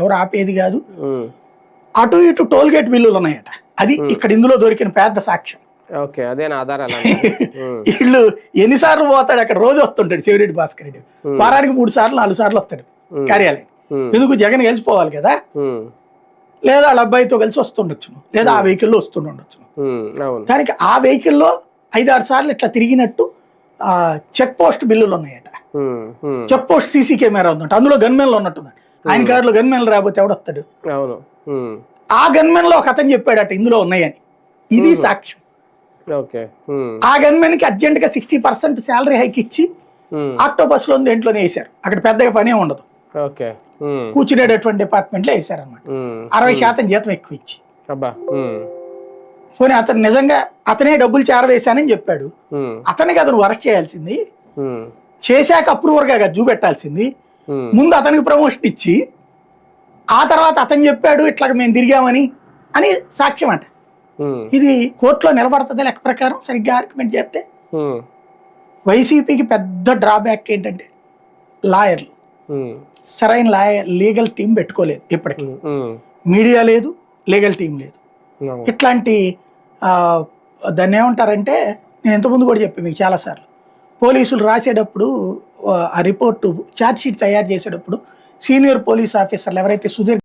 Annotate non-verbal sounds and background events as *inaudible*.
ఎవరు ఆపేది కాదు. అటు ఇటు టోల్ గేట్ బిల్లులు ఉన్నాయట. అది ఇక్కడ ఇందులో దొరికిన పెద్ద సాక్ష్యం. ఓకే అదే ఆధారాలు. *laughs* వీళ్ళు ఎన్నిసార్లు పోతాడు అక్కడ? రోజు వస్తుంటాడు చెవిరెడ్డి భాస్కర్ రెడ్డి. వారానికి మూడు సార్లు నాలుగు సార్లు వస్తాడు కార్యాలయం. ఎందుకు? జగన్ కలిసిపోవాలి కదా. లేదా వాళ్ళ అబ్బాయితో కలిసి వస్తుండొచ్చును లేదా ఆ వెహికల్లో. అవును. దానికి ఆ వెహికల్లో ఐదారు సార్లు ఇట్లా తిరిగినట్టు చెక్ పోస్ట్ బిల్లులు ఉన్నాయట. చెక్ పోస్ట్ సీసీ కెమెరా ఉందంట. అందులో గన్మెన్లు ఉన్నట్టుంది ఆయన కారులో గన్మెన్లు రాకపోతే ఎవడొస్తాడు అవును. ఆ గన్మెన్లో ఒక అతను చెప్పాడట ఇందులో ఉన్నాయని ఇది సాక్ష్యం. ఆ గన్మెన్కి అర్జెంట్గా సిక్స్టీ పర్సెంట్ శాలరీ హైక్ ఇచ్చి. ఆక్టోబస్లో దేంట్లోనే వేశారు అక్కడ పెద్దగా పనే ఉండదు. కూర్చునేటటువంటి డిపార్ట్మెంట్లో వేశారనమాట ఉమ్. అరవై శాతం జీతం ఎక్కువ ఇచ్చి. పోనీ అతను నిజంగా అతనే డబ్బులు చేరవేశానని చెప్పాడు. అతనికి అతను వర్క్ చేయాల్సింది. చేశాక అప్రూవర్గా చూపెట్టాల్సింది. ముందు అతనికి ప్రమోషన్ ఇచ్చి ఆ తర్వాత అతను చెప్పాడు ఇట్లా మేము తిరిగామని అని సాక్ష్యం అంట ఉమ్. ఇది కోర్టులో నిలబడుతుంది లెక్క ప్రకారం సరిగ్గా ఆర్గ్యుమెంట్ చేస్తే ఉమ్. వైసీపీకి పెద్ద డ్రాబ్యాక్ ఏంటంటే లాయర్లు. సరైన లాయర్ లీగల్ టీం పెట్టుకోలేదు ఇప్పటికీ. మీడియా లేదు లీగల్ టీం లేదు. ఇట్లాంటి దాన్ని ఏమంటారంటే నేను ఇంతకుముందు కూడా చెప్పాను మీకు చాలాసార్లు పోలీసులు రాసేటప్పుడు ఆ రిపోర్టు ఛార్జ్ షీట్ తయారు చేసేటప్పుడు సీనియర్ పోలీస్ ఆఫీసర్లు ఎవరైతే సుధీర్